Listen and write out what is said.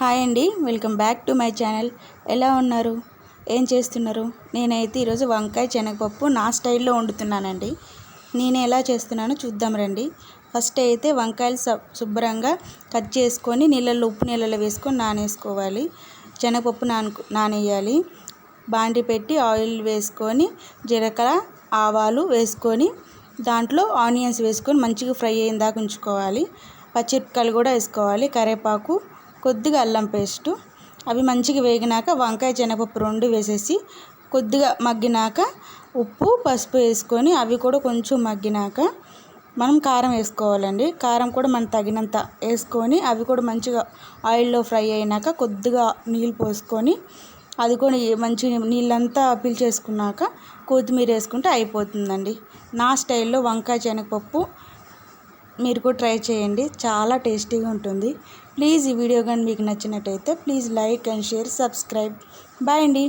Hi అండి welcome back to my channel. ఎలా ఉన్నారు? ఏం చేస్తున్నారు? నేనైతే ఈరోజు వంకాయ శనగపప్పు నా స్టైల్లో వండుతున్నానండి. నేను ఎలా చేస్తున్నానో చూద్దాం రండి. ఫస్ట్ అయితే వంకాయలు శుభ్రంగా కట్ చేసుకొని నీళ్ళల్లో ఉప్పు నీళ్ళలో వేసుకొని నానేసుకోవాలి. శనగపప్పు నాను నానేయాలి. బాండి పెట్టి ఆయిల్ వేసుకొని జీలకర్ర ఆవాలు వేసుకొని దాంట్లో ఆనియన్స్ వేసుకొని మంచిగా ఫ్రై అయిన దాకా ఉంచుకోవాలి. పచ్చిమిరపకాయలు కూడా వేసుకోవాలి కరివేపాకు కొద్దిగా అల్లం పేస్టు అవి మంచిగా వేగినాక వంకాయ శనగపప్పు రెండు వేసేసి కొద్దిగా మగ్గినాక ఉప్పు పసుపు వేసుకొని అవి కూడా కొంచెం మగ్గినాక మనం కారం వేసుకోవాలండి. కారం కూడా మనం తగినంత వేసుకొని అవి కూడా మంచిగా ఆయిల్లో ఫ్రై అయినాక కొద్దిగా నీళ్ళు పోసుకొని అది కూడా మంచి నీళ్ళంతా పీల్చేసుకున్నాక కొత్తిమీర వేసుకుంటే అయిపోతుందండి. నా స్టైల్లో వంకాయ శనగపప్పు మీరు కూడా ట్రై చేయండి. చాలా టేస్టీగా ఉంటుంది. ప్లీజ్ ఈ వీడియో కానీ మీకు నచ్చినట్టయితే please like and share subscribe. Bye అండి.